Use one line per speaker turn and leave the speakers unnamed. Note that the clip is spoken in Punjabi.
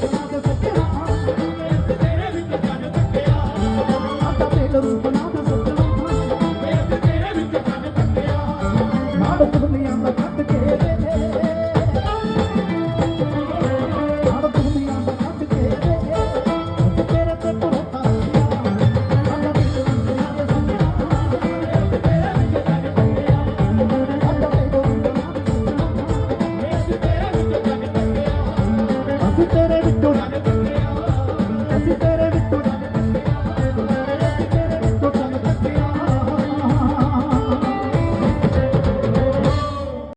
ਸਾਡਾ ಕಿತ್ತರೆ ಬಿಟ್ಟು ನಾನು